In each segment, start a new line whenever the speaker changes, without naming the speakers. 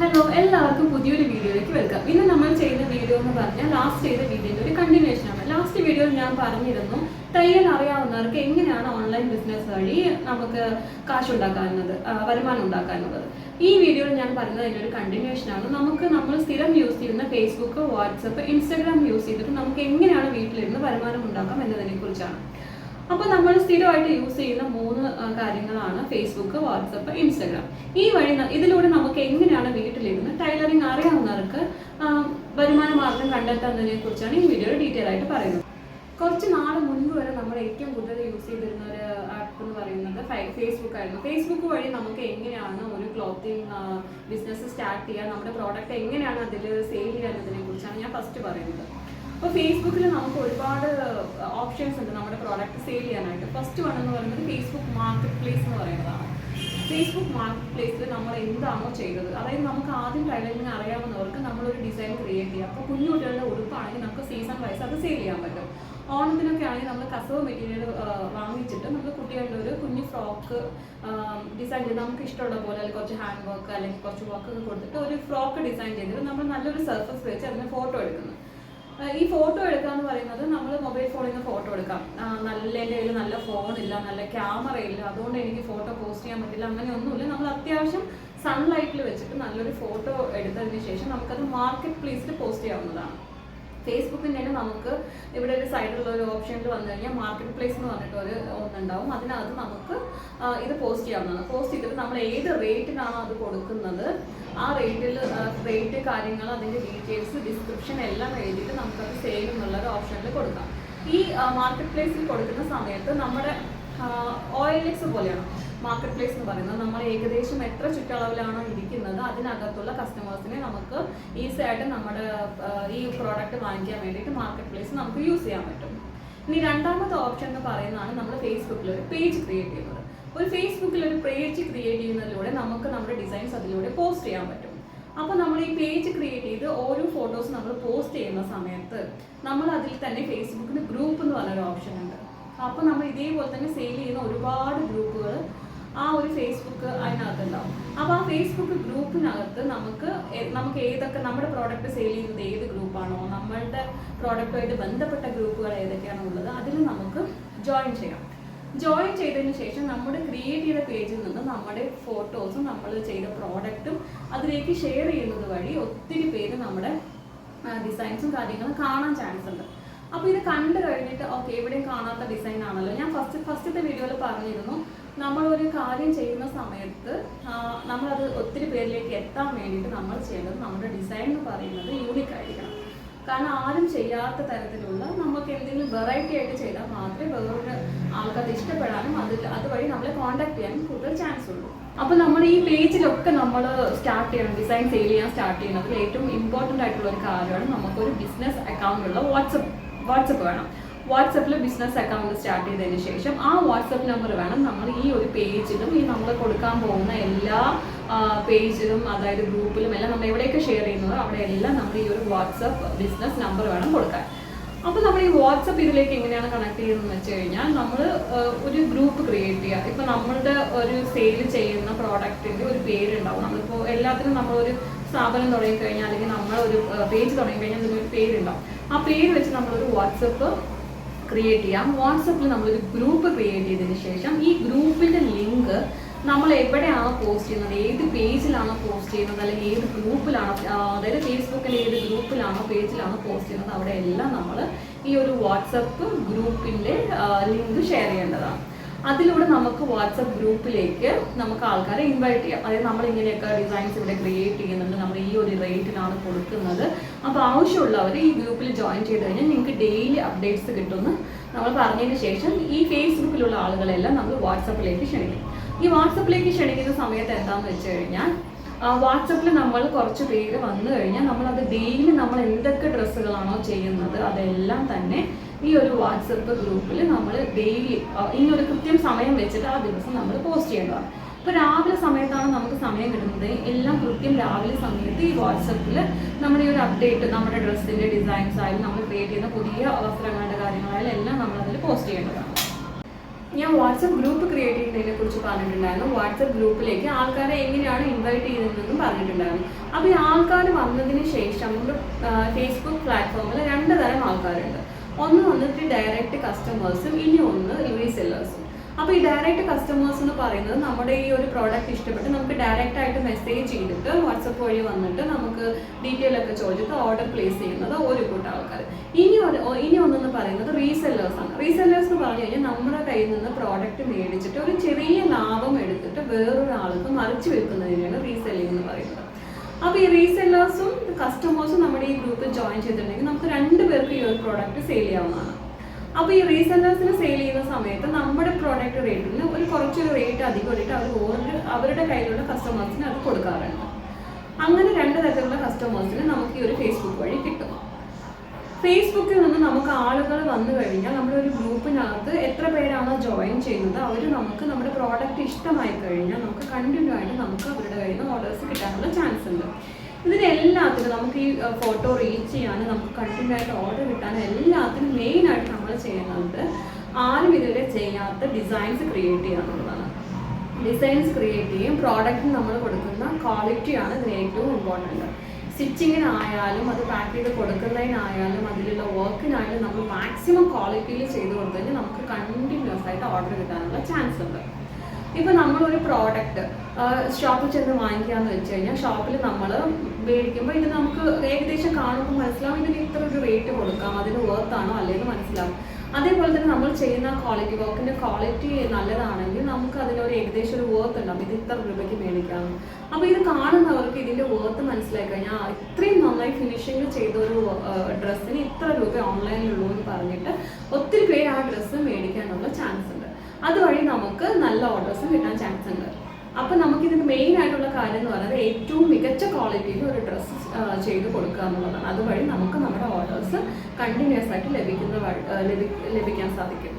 Hello എല്ലാവർക്കും പുതിയൊരു വീഡിയോയിലേക്ക് വെൽക്കം. ഇന്ന് നമ്മൾ ചെയ്യുന്ന വീഡിയോ എന്ന് പറഞ്ഞാൽ ലാസ്റ്റ് ചെയ്ത വീഡിയോയുടെ ഒരു കണ്ടിന്യൂഷൻ ആണ്. ലാസ്റ്റ് വീഡിയോയിൽ ഞാൻ പറഞ്ഞിരുന്നു തയ്യൽ അറിയാവുന്നവർക്ക് എങ്ങനെയാണ് ഓൺലൈൻ ബിസിനസ് വഴി നമുക്ക് കാശ് ഉണ്ടാക്കാവുന്നത് വരുമാനം ഉണ്ടാക്കാനുള്ളത്. ഈ വീഡിയോയിൽ ഞാൻ പറയുന്നത് അതിന്റെ ഒരു കണ്ടിന്യൂഷൻ ആണ്. നമുക്ക് നമ്മൾ സ്ഥിരം യൂസ് ചെയ്യുന്ന ഫേസ്ബുക്ക് വാട്സപ്പ് ഇൻസ്റ്റാഗ്രാം യൂസ് ചെയ്തിട്ട് നമുക്ക് എങ്ങനെയാണ് വീട്ടിലിരുന്ന് വരുമാനം ഉണ്ടാക്കാം എന്നതിനെ കുറിച്ചാണ് അപ്പോൾ നമ്മൾ സ്ഥിരമായിട്ട് യൂസ് ചെയ്യുന്ന മൂന്ന് കാര്യങ്ങളാണ് ഫേസ്ബുക്ക് വാട്സപ്പ് ഇൻസ്റ്റാഗ്രാം ഈ വഴി ഇതിലൂടെ നമുക്ക് എങ്ങനെയാണ് വീട്ടിലിരുന്ന് ടൈലറിങ് അറിയാവുന്നവർക്ക് വരുമാന മാർഗം കണ്ടെത്തുന്നതിനെ കുറിച്ചാണ് ഈ വീഡിയോ ഡീറ്റെയിൽ ആയിട്ട് പറയുന്നത്. കുറച്ച് നാൾ മുൻപ് വരെ നമ്മൾ ഏറ്റവും കൂടുതൽ യൂസ് ചെയ്തിരുന്ന ഒരു ആപ്പ് എന്ന് പറയുന്നത് ഫേസ്ബുക്ക് ആയിരുന്നു. ഫേസ്ബുക്ക് വഴി നമുക്ക് എങ്ങനെയാണ് ഒരു ക്ലോത്തിങ് ബിസിനസ് സ്റ്റാർട്ട് ചെയ്യുക നമ്മുടെ പ്രോഡക്റ്റ് എങ്ങനെയാണ് അതിൽ സെയിൽ ചെയ്യുക എന്നതിനെ കുറിച്ചാണ് ഞാൻ ഫസ്റ്റ് പറയുന്നത്. അപ്പോൾ ഫേസ്ബുക്കിൽ നമുക്ക് ഒരുപാട് ഓപ്ഷൻസ് ഉണ്ട് നമ്മുടെ പ്രോഡക്റ്റ് സെയിൽ ചെയ്യാനായിട്ട്. ഫസ്റ്റ് വൺ എന്ന് പറയുന്നത് ഫേസ്ബുക്ക് മാർക്കറ്റ് പ്ലേസ് എന്ന് പറയുന്നതാണ്. ഫേസ്ബുക്ക് മാർക്കറ്റ് പ്ലേസിൽ നമ്മൾ എന്താണോ ചെയ്തത്. അതായത് നമുക്ക് ആദ്യം ടൈലറിങ് അറിയാവുന്നവർക്ക് നമ്മളൊരു ഡിസൈൻ ക്രിയേറ്റ് ചെയ്യാം. അപ്പോൾ കുഞ്ഞുകുട്ടികളുടെ ഉടുപ്പാണെങ്കിൽ നമുക്ക് സീസൺ വൈസ് അത് സെയിൽ ചെയ്യാൻ പറ്റും. ഓണത്തിനൊക്കെ ആണെങ്കിൽ നമ്മൾ കസവ് മെറ്റീരിയൽ വാങ്ങിച്ചിട്ട് നമ്മൾ കുട്ടികളുടെ ഒരു കുഞ്ഞു ഫ്രോക്ക് ഡിസൈൻ ചെയ്ത് നമുക്ക് ഇഷ്ടമുള്ള പോലെ അല്ലെങ്കിൽ കുറച്ച് ഹാൻഡ് വർക്ക് അല്ലെങ്കിൽ കുറച്ച് വർക്ക് ഒക്കെ കൊടുത്തിട്ട് ഒരു ഫ്രോക്ക് ഡിസൈൻ ചെയ്തിട്ട് നമ്മൾ നല്ലൊരു സർഫസ് വെച്ച് അതിന് ഫോട്ടോ എടുക്കുന്നു. ആ, ഈ ഫോട്ടോ എടുക്കുക എന്ന് പറയുന്നത് നമ്മൾ മൊബൈൽ ഫോണിൽ നിന്ന് ഫോട്ടോ എടുക്കാം. നല്ല എന്റെ കയ്യിൽ നല്ല ഫോണില്ല നല്ല ക്യാമറ ഇല്ല അതുകൊണ്ട് എനിക്ക് ഫോട്ടോ പോസ്റ്റ് ചെയ്യാൻ പറ്റില്ല അങ്ങനെയൊന്നുമില്ല നമ്മൾ അത്യാവശ്യം സൺലൈറ്റിൽ വെച്ചിട്ട് നല്ലൊരു ഫോട്ടോ എടുത്തതിന് ശേഷം നമുക്കത് മാർക്കറ്റ് പ്ലേസിൽ പോസ്റ്റ് ചെയ്യാവുന്നതാണ്. ഫേസ്ബുക്കിന്റെ തന്നെ നമുക്ക് ഇവിടെ ഒരു സൈഡിലുള്ള ഒരു ഓപ്ഷനിൽ വന്നു കഴിഞ്ഞാൽ മാർക്കറ്റ് പ്ലേസ് എന്ന് പറഞ്ഞിട്ട് ഒരു ഒന്നുണ്ടാവും. അതിനകത്ത് നമുക്ക് ഇത് പോസ്റ്റ് ചെയ്യാവുന്നതാണ്. പോസ്റ്റ് ചെയ്തിട്ട് നമ്മൾ ഏത് റേറ്റിനാണോ അത് കൊടുക്കുന്നത് ആ റേറ്റിൽ റേറ്റ് കാര്യങ്ങൾ അതിന്റെ ഡീറ്റെയിൽസ് ഡിസ്ക്രിപ്ഷൻ എല്ലാം എഴുതിയിട്ട് നമുക്കത് സേവ് എന്നുള്ള ഒരു ഓപ്ഷനിൽ കൊടുക്കാം. ഈ മാർക്കറ്റ് പ്ലേസിൽ കൊടുക്കുന്ന സമയത്ത് നമ്മുടെ ഓ എൽ എക്സ് പോലെയാണ്? മാർക്കറ്റ് പ്ലേസ് എന്ന് പറയുന്നത് നമ്മൾ ഏകദേശം എത്ര ചുറ്റളവിലാണോ ഇരിക്കുന്നത് അതിനകത്തുള്ള കസ്റ്റമേഴ്സിനെ നമുക്ക് ഈസി ആയിട്ട് നമ്മുടെ ഈ പ്രോഡക്റ്റ് വാങ്ങിക്കാൻ വേണ്ടിയിട്ട് മാർക്കറ്റ് പ്ലേസ് നമുക്ക് യൂസ് ചെയ്യാൻ പറ്റും. ഇനി രണ്ടാമത്തെ ഓപ്ഷൻ എന്ന് പറയുന്നതാണ് നമ്മൾ ഫേസ്ബുക്കിൽ ഒരു പേജ് ക്രിയേറ്റ് ചെയ്യുന്നത്. ഒരു ഫേസ്ബുക്കിൽ ഒരു പേജ് ക്രിയേറ്റ് ചെയ്യുന്നതിലൂടെ നമുക്ക് നമ്മുടെ ഡിസൈൻസ് അതിലൂടെ പോസ്റ്റ് ചെയ്യാൻ പറ്റും. അപ്പോൾ നമ്മൾ ഈ പേജ് ക്രിയേറ്റ് ചെയ്ത് ഓരോ ഫോട്ടോസ് നമ്മൾ പോസ്റ്റ് ചെയ്യുന്ന സമയത്ത് നമ്മൾ അതിൽ തന്നെ ഫേസ്ബുക്കിന് ഗ്രൂപ്പ് എന്ന് പറഞ്ഞൊരു ഓപ്ഷൻ ഉണ്ട്. അപ്പോൾ നമ്മൾ ഇതേപോലെ തന്നെ സെയിൽ ചെയ്യുന്ന ഒരുപാട് ഗ്രൂപ്പുകൾ ആ ഒരു ഫേസ്ബുക്ക് അതിനകത്ത് ഉണ്ടാവും അപ്പോൾ ആ ഫേസ്ബുക്ക് ഗ്രൂപ്പിനകത്ത് നമുക്ക് നമുക്ക് ഏതൊക്കെ നമ്മുടെ പ്രോഡക്റ്റ് സെയിൽ ചെയ്യുന്നത് ഏത് ഗ്രൂപ്പാണോ നമ്മളുടെ പ്രോഡക്റ്റുമായിട്ട് ബന്ധപ്പെട്ട ഗ്രൂപ്പുകൾ ഏതൊക്കെയാണോ ഉള്ളത് അതിൽ നമുക്ക് ജോയിൻ ചെയ്യാം. ജോയിൻ ചെയ്തതിന് ശേഷം നമ്മുടെ ക്രിയേറ്റ് ചെയ്ത പേജിൽ നിന്ന് നമ്മുടെ ഫോട്ടോസും നമ്മൾ ചെയ്ത പ്രോഡക്റ്റും അതിലേക്ക് ഷെയർ ചെയ്യുന്നത് വഴി ഒത്തിരി പേര് നമ്മുടെ ഡിസൈൻസും കാര്യങ്ങളും കാണാൻ ചാൻസ് ഉണ്ട്. അപ്പോൾ ഇത് കണ്ടു കഴിഞ്ഞിട്ട് ഓക്കെ എവിടെയും കാണാത്ത ഡിസൈൻ ആണല്ലോ. ഞാൻ ഫസ്റ്റ് ഫസ്റ്റത്തെ വീഡിയോയിൽ പറഞ്ഞിരുന്നു നമ്മൾ ഒരു കാര്യം ചെയ്യുന്ന സമയത്ത് നമ്മളത് ഒത്തിരി പേരിലേക്ക് എത്താൻ വേണ്ടിയിട്ട് നമ്മൾ ചെയ്യേണ്ടത് നമ്മുടെ ഡിസൈൻ എന്ന് പറയുന്നത് യൂണിക് ആയിരിക്കണം. കാരണം ആരും ചെയ്യാത്ത തരത്തിലുള്ള നമുക്ക് എന്തെങ്കിലും വെറൈറ്റി ആയിട്ട് ചെയ്താൽ മാത്രമേ വേറൊരു ആൾക്കത് ഇഷ്ടപ്പെടാനും അതിൽ അതുവഴി നമ്മളെ കോൺടാക്ട് ചെയ്യാനും കൂടുതൽ ചാൻസ് ഉള്ളൂ. അപ്പോൾ നമ്മൾ ഈ പേജിലൊക്കെ നമ്മൾ സ്റ്റാർട്ട് ചെയ്യണം ഡിസൈൻ സെയിൽ ചെയ്യാൻ സ്റ്റാർട്ട് ചെയ്യുന്നതിൽ ഏറ്റവും ഇമ്പോർട്ടന്റ് ആയിട്ടുള്ള ഒരു കാര്യമാണ് നമുക്കൊരു ബിസിനസ് അക്കൗണ്ടുള്ള വാട്സപ്പ് വാട്സപ്പ് വേണം. വാട്സപ്പിൽ ബിസിനസ് അക്കൗണ്ട് സ്റ്റാർട്ട് ചെയ്തതിന് ശേഷം ആ വാട്സപ്പ് നമ്പർ വേണം. നമ്മൾ ഈ ഒരു പേജിലും ഈ നമ്മൾ കൊടുക്കാൻ പോകുന്ന എല്ലാ പേജിലും അതായത് ഗ്രൂപ്പിലും എല്ലാം നമ്മൾ എവിടെയൊക്കെ ഷെയർ ചെയ്യുന്നത് അവിടെ എല്ലാം നമ്മൾ ഈ ഒരു വാട്സപ്പ് ബിസിനസ് നമ്പർ വേണം കൊടുക്കാൻ. അപ്പോൾ നമ്മൾ ഈ വാട്സപ്പ് ഇതിലേക്ക് എങ്ങനെയാണ് കണക്ട് ചെയ്യുന്നതെന്ന് വെച്ച് കഴിഞ്ഞാൽ നമ്മൾ ഒരു ഗ്രൂപ്പ് ക്രിയേറ്റ് ചെയ്യുക. ഇപ്പോൾ നമ്മളുടെ ഒരു സെയിൽ ചെയ്യുന്ന പ്രോഡക്റ്റിന്റെ ഒരു പേരുണ്ടാവും. നമ്മളിപ്പോൾ എല്ലാത്തിനും നമ്മളൊരു സ്ഥാപനം തുടങ്ങിക്കഴിഞ്ഞാൽ അല്ലെങ്കിൽ നമ്മളൊരു പേജ് തുടങ്ങിക്കഴിഞ്ഞാൽ അതിനൊരു പേരുണ്ടാവും. ആ പേര് വെച്ച് നമ്മളൊരു വാട്സപ്പ് ക്രിയേറ്റ് ചെയ്യാം. വാട്സപ്പിൽ നമ്മളൊരു ഗ്രൂപ്പ് ക്രിയേറ്റ് ചെയ്തതിന് ശേഷം ഈ ഗ്രൂപ്പിന്റെ ലിങ്ക് നമ്മൾ എവിടെയാണോ പോസ്റ്റ് ചെയ്യുന്നത്? ഏത് പേജിലാണോ പോസ്റ്റ് ചെയ്യുന്നത്? അല്ലെങ്കിൽ ഏത് ഗ്രൂപ്പിലാണോ അതായത് ഫേസ്ബുക്കിൽ ഏത് ഗ്രൂപ്പിലാണോ പേജിലാണോ പോസ്റ്റ് ചെയ്യുന്നത്? അവിടെ എല്ലാം നമ്മൾ ഈ ഒരു വാട്സപ്പ് ഗ്രൂപ്പിന്റെ ലിങ്ക് ഷെയർ ചെയ്യേണ്ടതാണ്. അതിലൂടെ നമുക്ക് വാട്സപ്പ് ഗ്രൂപ്പിലേക്ക് നമുക്ക് ആൾക്കാരെ ഇൻവൈറ്റ് ചെയ്യാം. അതായത് നമ്മൾ ഇങ്ങനെയൊക്കെ ഡിസൈൻസ് ഇവിടെ ക്രിയേറ്റ് ചെയ്യുന്നുണ്ട്. നമ്മൾ ഈ ഒരു റേറ്റിനാണ് കൊടുക്കുന്നത്. അപ്പോൾ ആവശ്യമുള്ളവർ ഈ ഗ്രൂപ്പിൽ ജോയിൻ ചെയ്ത് കഴിഞ്ഞാൽ നിങ്ങൾക്ക് ഡെയിലി അപ്ഡേറ്റ്സ് കിട്ടുമെന്ന് നമ്മൾ പറഞ്ഞതിന് ശേഷം ഈ ഫേസ്ബുക്കിലുള്ള ആളുകളെല്ലാം നമ്മൾ വാട്സപ്പിലേക്ക് ക്ഷണിക്കും. ഈ വാട്സപ്പിലേക്ക് ക്ഷണിക്കുന്ന സമയത്ത് എന്താണെന്ന് വെച്ച് കഴിഞ്ഞാൽ വാട്സപ്പിൽ നമ്മൾ കുറച്ച് പേര് വന്നു കഴിഞ്ഞാൽ നമ്മളത് ഡെയിലി നമ്മൾ എന്തൊക്കെ ഡ്രസ്സുകളാണോ ചെയ്യുന്നത് അതെല്ലാം തന്നെ ഈ ഒരു വാട്സപ്പ് ഗ്രൂപ്പിൽ നമ്മൾ ഡെയിലി ഈ ഒരു കൃത്യം സമയം വെച്ചിട്ട് ആ ദിവസം നമ്മൾ പോസ്റ്റ് ചെയ്യേണ്ടതാണ്. ഇപ്പോൾ രാവിലെ സമയത്താണ് നമുക്ക് സമയം കിട്ടുന്നത്. എല്ലാം കൃത്യം രാവിലെ സമയത്ത് ഈ വാട്സപ്പിൽ നമ്മുടെ ഈ ഒരു അപ്ഡേറ്റ് നമ്മുടെ ഡ്രസ്സിന്റെ ഡിസൈൻസ് ആയാലും നമ്മൾ ക്രിയേറ്റ് ചെയ്യുന്ന പുതിയ വസ്ത്രങ്ങളുടെ കാര്യങ്ങളായാലും എല്ലാം നമ്മൾ അതിൽ പോസ്റ്റ് ചെയ്യേണ്ടതാണ്. ഞാൻ വാട്സപ്പ് ഗ്രൂപ്പ് ക്രിയേറ്റ് ചെയ്യുന്നതിനെ കുറിച്ച് പറഞ്ഞിട്ടുണ്ടായിരുന്നു. വാട്സപ്പ് ഗ്രൂപ്പിലേക്ക് ആൾക്കാരെ എങ്ങനെയാണ് ഇൻവൈറ്റ് ചെയ്യുന്നതെന്നും പറഞ്ഞിട്ടുണ്ടായിരുന്നു. അപ്പോൾ ഈ ആൾക്കാർ വന്നതിന് ശേഷം നമ്മുടെ ഫേസ്ബുക്ക് പ്ലാറ്റ്ഫോമിൽ രണ്ട് തരം ആൾക്കാരുണ്ട്. ഒന്ന് വന്നിട്ട് ഡയറക്റ്റ് കസ്റ്റമേഴ്സും ഇനി ഒന്ന് റീസെല്ലേഴ്സും അപ്പോൾ ഈ ഡയറക്റ്റ് കസ്റ്റമേഴ്സ് എന്ന് പറയുന്നത് നമ്മുടെ ഈ ഒരു പ്രോഡക്റ്റ് ഇഷ്ടപ്പെട്ട് നമുക്ക് ഡയറക്റ്റ് ആയിട്ട് മെസ്സേജ് ചെയ്തിട്ട് വാട്സപ്പ് വഴി വന്നിട്ട് നമുക്ക് ഡീറ്റെയിൽ ഒക്കെ ചോദിച്ചിട്ട് ഓർഡർ പ്ലേസ് ചെയ്യുന്നത് ഒരു കൂട്ടം ആൾക്കാർ ഇനി ഒരു ഇനി ഒന്നെന്ന് പറയുന്നത് റീസെല്ലേഴ്സ് ആണ്. റീസെല്ലേഴ്സ് എന്ന് പറഞ്ഞു കഴിഞ്ഞാൽ നമ്മുടെ കയ്യിൽ നിന്ന് പ്രോഡക്റ്റ് മേടിച്ചിട്ട് ഒരു ചെറിയ ലാഭം എടുത്തിട്ട് വേറൊരാൾക്ക് മറിച്ച് വെക്കുന്നതിനാണ് റീസെല്ലിംഗ് എന്ന് പറയുന്നത്. അപ്പോൾ ഈ റീസെല്ലേഴ്സും കസ്റ്റമേഴ്സും നമ്മുടെ ഈ ഗ്രൂപ്പിൽ ജോയിൻ ചെയ്തിട്ടുണ്ടെങ്കിൽ നമുക്ക് രണ്ട് പേർക്ക് ഈ ഒരു പ്രോഡക്റ്റ് സെയിൽ ചെയ്യാവുന്നതാണ്. അപ്പോൾ ഈ റീസെല്ലേഴ്സിന് സെയിൽ ചെയ്യുന്ന സമയത്ത് നമ്മുടെ പ്രോഡക്റ്റ് റേറ്റിന് ഒരു കുറച്ചൊരു റേറ്റ് അധികം ഇട്ടിട്ട് അവർ ഓർഡർ അവരുടെ കയ്യിലുള്ള കസ്റ്റമേഴ്സിന് അത് കൊടുക്കാറുണ്ട്. അങ്ങനെ രണ്ട് തരത്തിലുള്ള കസ്റ്റമേഴ്സിന് നമുക്ക് ഈ ഒരു ഫേസ്ബുക്ക് വഴി കിട്ടും. ഫേസ്ബുക്കിൽ നിന്ന് നമുക്ക് ആളുകൾ വന്നു കഴിഞ്ഞാൽ നമ്മളൊരു ഗ്രൂപ്പിനകത്ത് എത്ര പേരാണോ ജോയിൻ ചെയ്യുന്നത് അവർ നമുക്ക് നമ്മുടെ പ്രോഡക്റ്റ് ഇഷ്ടമായി കഴിഞ്ഞാൽ നമുക്ക് കണ്ടിന്യൂ ആയിട്ട് നമുക്ക് അവരുടെ കയ്യിൽ നിന്ന് ഓർഡേഴ്സ് കിട്ടാനുള്ള ചാൻസ് ഉണ്ട്. ഇതിനെല്ലാത്തിനും നമുക്ക് ഈ ഫോട്ടോ റീച്ച് ചെയ്യാനും നമുക്ക് കണ്ടിന്യൂ ആയിട്ട് ഓർഡർ കിട്ടാനും എല്ലാത്തിനും മെയിൻ ആയിട്ട് നമ്മൾ ചെയ്യുന്നത് ആരും ഇതുവരെ ചെയ്യാത്ത ഡിസൈൻസ് ക്രിയേറ്റ് ചെയ്യുക എന്നുള്ളതാണ് ഡിസൈൻസ് ക്രിയേറ്റ് ചെയ്യും പ്രോഡക്റ്റിന് നമ്മൾ കൊടുക്കുന്ന ക്വാളിറ്റിയാണ് ഇതിന് ഏറ്റവും ഇമ്പോർട്ടന്റ് സ്റ്റിച്ചിങ്ങിനായാലും അത് പാക്ക് ചെയ്ത് കൊടുക്കുന്നതിനായാലും അതിലുള്ള വർക്കിനായാലും നമ്മൾ മാക്സിമം ക്വാളിറ്റിയിൽ ചെയ്ത് കൊടുത്തു കഴിഞ്ഞാൽ നമുക്ക് കണ്ടിന്യൂസ് ആയിട്ട് ഓർഡർ കിട്ടാനുള്ള ചാൻസ് ഉണ്ട്. ഇപ്പം നമ്മളൊരു പ്രോഡക്റ്റ് ഷോപ്പിൽ ചെന്ന് വാങ്ങിക്കാന്ന് വെച്ച് കഴിഞ്ഞാൽ ഷോപ്പിൽ നമ്മൾ മേടിക്കുമ്പോൾ ഇത് നമുക്ക് ഏകദേശം കാണുമ്പോൾ മനസ്സിലാവും ഇതിന് ഇത്ര ഒരു റേറ്റ് കൊടുക്കാം അതിന് വർത്താണോ അല്ലേന്ന് മനസ്സിലാവും. അതേപോലെ തന്നെ നമ്മൾ ചെയ്യുന്ന ക്വാളിറ്റി വർക്കിന്റെ ക്വാളിറ്റി നല്ലതാണെങ്കിൽ നമുക്ക് അതിനൊരു ഏകദേശം ഒരു വർത്ത് ഉണ്ടാവും. ഇത് ഇത്ര രൂപയ്ക്ക് മേടിക്കാം അപ്പോൾ ഇത് കാണുന്നവർക്ക് ഇതിന്റെ വർത്ത് മനസ്സിലായി കഴിഞ്ഞാൽ ഇത്രയും നന്നായി ഫിനിഷിങ് ചെയ്ത ഒരു ഡ്രസ്സിന് ഇത്ര രൂപ ഓൺലൈനിലുള്ളൂ എന്ന് പറഞ്ഞിട്ട് ഒത്തിരി പേര് ആ ഡ്രസ്സ് മേടിക്കാനുള്ള ചാൻസ് ഉണ്ട്. അതുവഴി നമുക്ക് നല്ല ഓർഡേഴ്സ് കിട്ടാൻ ചാൻസ് ഉണ്ട്. അപ്പം നമുക്കിതിന് മെയിൻ ആയിട്ടുള്ള കാര്യം എന്ന് പറയുന്നത് ഏറ്റവും മികച്ച ക്വാളിറ്റിയിൽ ഒരു ഡ്രസ്സ് ചെയ്ത് കൊടുക്കുക എന്നുള്ളതാണ്. അതുവഴി നമുക്ക് നമ്മുടെ ഓർഡേഴ്സ് കണ്ടിന്യൂസ് ആയിട്ട് ലഭിക്കുന്ന ലഭിക്കാൻ സാധിക്കും.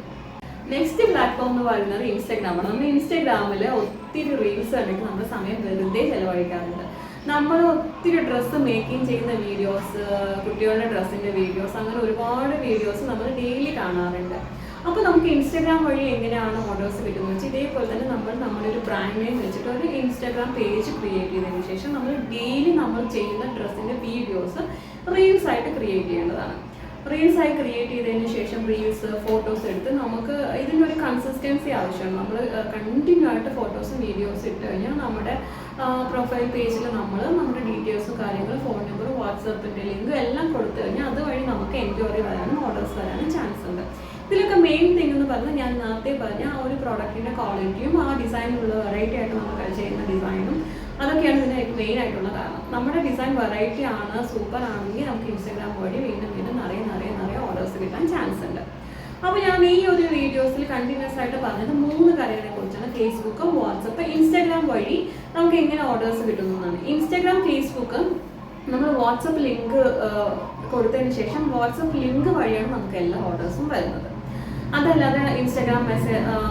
നെക്സ്റ്റ് പ്ലാറ്റ്ഫോം എന്ന് പറയുന്നത് ഇൻസ്റ്റാഗ്രാമാണ് നമ്മൾ ഇൻസ്റ്റാഗ്രാമിൽ ഒത്തിരി റീൽസ് കണ്ടിട്ട് നമ്മുടെ സമയം വെറുതെ ചെലവഴിക്കാറുണ്ട്. നമ്മൾ ഒത്തിരി ഡ്രസ്സ് മേക്കിംഗ് ചെയ്യുന്ന വീഡിയോസ് കുട്ടികളുടെ ഡ്രസ്സിന്റെ വീഡിയോസ് അങ്ങനെ ഒരുപാട് വീഡിയോസ് നമ്മൾ ഡെയിലി കാണാറുണ്ട്. അപ്പോൾ നമുക്ക് ഇൻസ്റ്റാഗ്രാം വഴി എങ്ങനെയാണ് ഓർഡേഴ്സ് കിട്ടുന്നത്? വെച്ചാൽ ഇതേപോലെ തന്നെ നമ്മൾ നമ്മുടെ ഒരു ബ്രാൻഡ് നെയിം വെച്ചിട്ട് ഒരു ഇൻസ്റ്റാഗ്രാം പേജ് ക്രിയേറ്റ് ചെയ്തതിന് ശേഷം നമ്മൾ ഡെയിലി നമ്മൾ ചെയ്യുന്ന ഡ്രസ്സിന്റെ വീഡിയോസ് റീൽസ് ആയിട്ട് ക്രിയേറ്റ് ചെയ്യേണ്ടതാണ്. റീൽസ് ആയി ക്രിയേറ്റ് ചെയ്തതിന് ശേഷം റീൽസ് ഫോട്ടോസ് എടുത്ത് നമുക്ക് ഇതിനൊരു കൺസിസ്റ്റൻസി ആവശ്യമാണ്. നമ്മൾ കണ്ടിന്യൂ ആയിട്ട് ഫോട്ടോസും വീഡിയോസും ഇട്ട് കഴിഞ്ഞാൽ നമ്മുടെ പ്രൊഫൈൽ പേജിൽ നമ്മൾ നമ്മുടെ ഡീറ്റെയിൽസും കാര്യങ്ങളും ഫോൺ നമ്പർ വാട്സാപ്പിന്റെ ലിങ്ക് എല്ലാം കൊടുത്തു കഴിഞ്ഞാൽ അതുവഴി നമുക്ക് എൻക്വയറി വരാനും ഓർഡേഴ്സ് വരാനും ചാൻസ് ഉണ്ട്. ഇതിലൊക്കെ മെയിൻ തിങ് എന്ന് പറഞ്ഞാൽ ഞാൻ നേരത്തെ പറഞ്ഞ ആ ഒരു പ്രോഡക്റ്റിന്റെ ക്വാളിറ്റിയും ആ ഡിസൈനിലുള്ള വെറൈറ്റി ആയിട്ട് നമുക്ക് ചെയ്യുന്ന ഡിസൈനും അതൊക്കെയാണ് ഇതിന് മെയിൻ ആയിട്ടുള്ള കാരണം. നമ്മുടെ ഡിസൈൻ വെറൈറ്റി ആണ് സൂപ്പർ ആണെങ്കിൽ നമുക്ക് ഇൻസ്റ്റാഗ്രാം വഴി വീണ്ടും വീണ്ടും നിറയെ നിറയെ നിറയെ ഓർഡേഴ്സ് കിട്ടാൻ ചാൻസ് ഉണ്ട്. അപ്പോൾ ഞാൻ ഈ ഒരു വീഡിയോസിൽ കണ്ടിന്യൂസ് ആയിട്ട് പറഞ്ഞത് മൂന്ന് കാര്യങ്ങളെ കുറിച്ചാണ് ഫേസ്ബുക്ക് വാട്സപ്പ് ഇൻസ്റ്റാഗ്രാം വഴി നമുക്ക് എങ്ങനെ ഓർഡേഴ്സ് കിട്ടുന്നതാണ്. ഇൻസ്റ്റാഗ്രാം ഫേസ്ബുക്ക് നമ്മൾ വാട്സപ്പ് ലിങ്ക് കൊടുത്തതിന് ശേഷം വാട്സപ്പ് ലിങ്ക് വഴിയാണ് നമുക്ക് എല്ലാ ഓർഡേഴ്സും വരുന്നത്. അതല്ലാതെ ഇൻസ്റ്റാഗ്രാം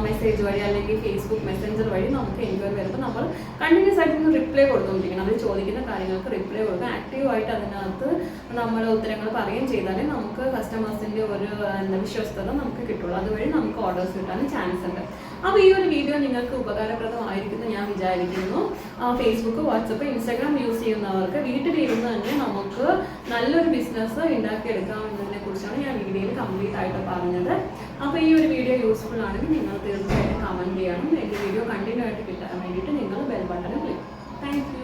മെസ്സേജ് വഴി അല്ലെങ്കിൽ ഫേസ്ബുക്ക് മെസ്സഞ്ചർ വഴി നമുക്ക് എൻക്വയറി വരുമ്പോൾ നമ്മൾ കണ്ടിന്യൂസ് ആയിട്ട് റിപ്ലൈ കൊടുത്തുകൊണ്ടിരിക്കണം അവർ ചോദിക്കുന്ന കാര്യങ്ങൾക്ക് റിപ്ലൈ കൊടുക്കുക ആക്റ്റീവായിട്ട് അതിനകത്ത് നമ്മൾ ഉത്തരങ്ങൾ പറയുകയും ചെയ്താലേ നമുക്ക് കസ്റ്റമേഴ്സിന്റെ ഒരു എന്താ വിശ്വസ്തത നമുക്ക് കിട്ടുള്ളൂ. അതുവഴി നമുക്ക് ഓർഡേഴ്സ് കിട്ടാൻ ചാൻസ് ഉണ്ട്. അപ്പോൾ ഈ ഒരു വീഡിയോ നിങ്ങൾക്ക് ഉപകാരപ്രദമായിരിക്കുന്നു ഞാൻ വിചാരിക്കുന്നു. ഫേസ്ബുക്ക് വാട്സപ്പ് ഇൻസ്റ്റാഗ്രാം യൂസ് ചെയ്യുന്നവർക്ക് വീട്ടിലിരുന്ന് തന്നെ നമുക്ക് നല്ലൊരു ബിസിനസ് ഉണ്ടാക്കിയെടുക്കാം എന്നതിനെ കുറിച്ചാണ് ഞാൻ വീഡിയോയിൽ കംപ്ലീറ്റ് ആയിട്ട് പറഞ്ഞത്. അപ്പോൾ ഈ ഒരു വീഡിയോ യൂസ്ഫുൾ ആണെങ്കിൽ നിങ്ങൾ തീർച്ചയായിട്ടും കമന്റ് ചെയ്യണം. എന്റെ വീഡിയോ കണ്ടിന്യൂ ആയിട്ട് കിട്ടാൻ വേണ്ടിയിട്ട് നിങ്ങൾ ബെൽ ബട്ടൺ ക്ലിക്ക് താങ്ക്